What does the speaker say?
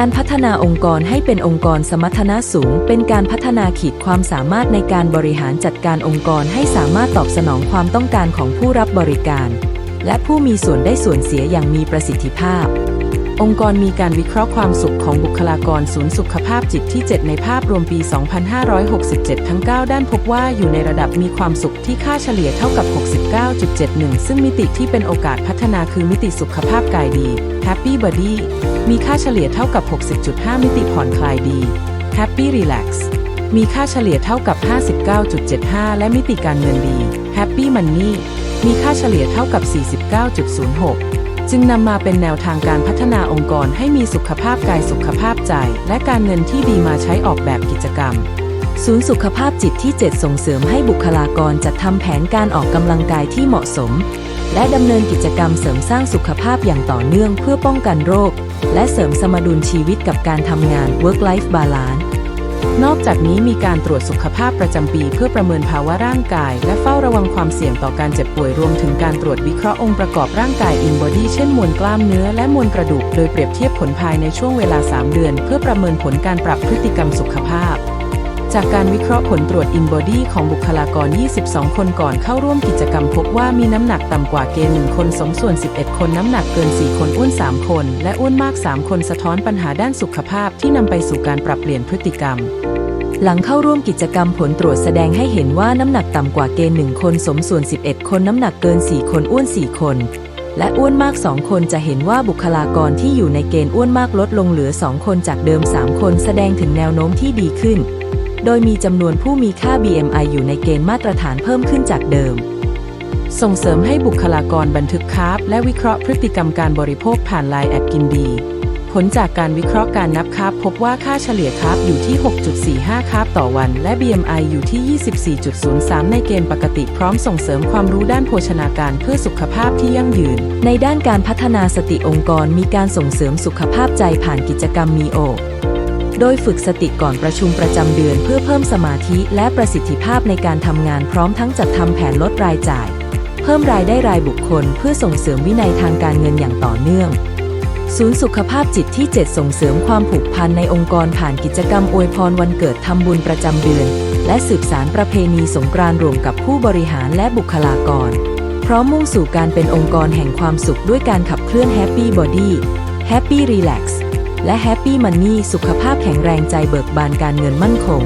การพัฒนาองค์กรให้เป็นองค์กรสมรรถนะสูง เป็นการพัฒนาขีดความสามารถในการบริหารจัดการองค์กรให้สามารถตอบสนองความต้องการของผู้รับบริการ และผู้มีส่วนได้ส่วนเสียอย่างมีประสิทธิภาพ องค์กรมีการวิเคราะห์ความสุขของบุคลากรศูนย์สุขภาพจิตที่ 7 ในภาพรวมปี 2567 ทั้ง 9 ด้านพบว่าอยู่ในระดับมีความสุขที่ค่าเฉลี่ยเท่ากับ 69.71 ซึ่งมิติที่เป็นโอกาสพัฒนาคือมิติสุขภาพกายดี Happy Body มีค่าเฉลี่ยเท่ากับ 60.5 มิติผ่อนคลายดี Happy Relax มีค่าเฉลี่ยเท่ากับ 59.75 และมิติการเงินดี Happy Money มีค่าเฉลี่ยเท่ากับ 49.06 จึงนำมาเป็นแนวทางการพัฒนาองค์กรให้มีสุขภาพกายสุขภาพใจ และการเงินที่ดีมาใช้ออกแบบกิจกรรม ศูนย์สุขภาพจิตที่ 7 ส่งเสริมให้บุคลากรจัดทำแผนการออกกำลังกายที่เหมาะสม และดำเนินกิจกรรมเสริมสร้างสุขภาพอย่างต่อเนื่องเพื่อป้องกันโรค และเสริมสมดุลชีวิตกับการทำงาน work life balance นอกจากนี้มีการตรวจสุขภาพประจำปี เพื่อประเมินภาวะร่างกาย และเฝ้าระวังความเสี่ยงต่อการเจ็บป่วยรวมถึงการตรวจวิเคราะห์องค์ประกอบร่างกายอินบอดี้เช่นมวลกล้ามเนื้อและมวลกระดูก โดยเปรียบเทียบผลภายในช่วงเวลา 3 เดือน เพื่อประเมินผลการปรับพฤติกรรมสุขภาพ จากการวิเคราะห์ผลตรวจ in body ของบุคลากร 22 คนก่อนเข้าร่วมกิจกรรมพบว่ามีน้ำหนักต่ำกว่าเกณฑ์ 1 คน สมส่วน 11 คน น้ำหนักเกิน 4 คนอ้วน 3 คน และอ้วนมาก 3 คนสะท้อนปัญหาด้านสุขภาพที่นำไปสู่การปรับเปลี่ยนพฤติกรรมหลังเข้าร่วมกิจกรรมผลตรวจแสดงให้เห็นว่าน้ำหนักต่ำกว่าเกณฑ์ 1 คนสมส่วน 11 คนน้ำหนักเกิน 4 คนอ้วน 4 คน และอ้วนมาก 2 คนจะเห็นว่าบุคลากรที่อยู่ในเกณฑ์อ้วนมากลดลงเหลือ 2 คนจากเดิม 3 คนแสดงถึงแนวโน้มที่ดีขึ้น โดยมีจำนวนผู้มีค่า BMI อยู่ในเกณฑ์มาตรฐานเพิ่มขึ้นจากเดิม ส่งเสริมให้บุคลากรบันทึกคาร์บและวิเคราะห์พฤติกรรมการบริโภคผ่านไลน์แอดกินดี ผลจากการวิเคราะห์การนับคาร์บพบว่าค่าเฉลี่ยคาร์บอยู่ที่ 6.45 คาร์บต่อวัน และ BMI อยู่ที่ 24.03 ในเกณฑ์ปกติพร้อมส่งเสริมความรู้ด้านโภชนาการเพื่อสุขภาพที่ยั่งยืน ในด้านการพัฒนาสติองค์กรมีการส่งเสริมสุขภาพใจผ่านกิจกรรมมีโอ โดยฝึกสติก่อนประชุมประจำเดือนเพื่อเพิ่มสมาธิและประสิทธิภาพในการทำงานพร้อมทั้งจัดทำแผนลดรายจ่าย เพิ่มรายได้รายบุคคล เพื่อส่งเสริมวินัยทางการเงินอย่างต่อเนื่อง ศูนย์สุขภาพจิตที่ 7 ส่งเสริมความผูกพันในองค์กรผ่านกิจกรรมอวยพรวันเกิดทำบุญประจำเดือน และสืบสารประเพณีสงกรานต์รวมกับผู้บริหารและบุคลากร พร้อมมุ่งสู่การเป็นองค์กรแห่งความสุขด้วยการขับเคลื่อน Happy Body Happy Relax และแฮปปี้มันนี่สุขภาพแข็งแรงใจเบิกบานการเงินมั่นคง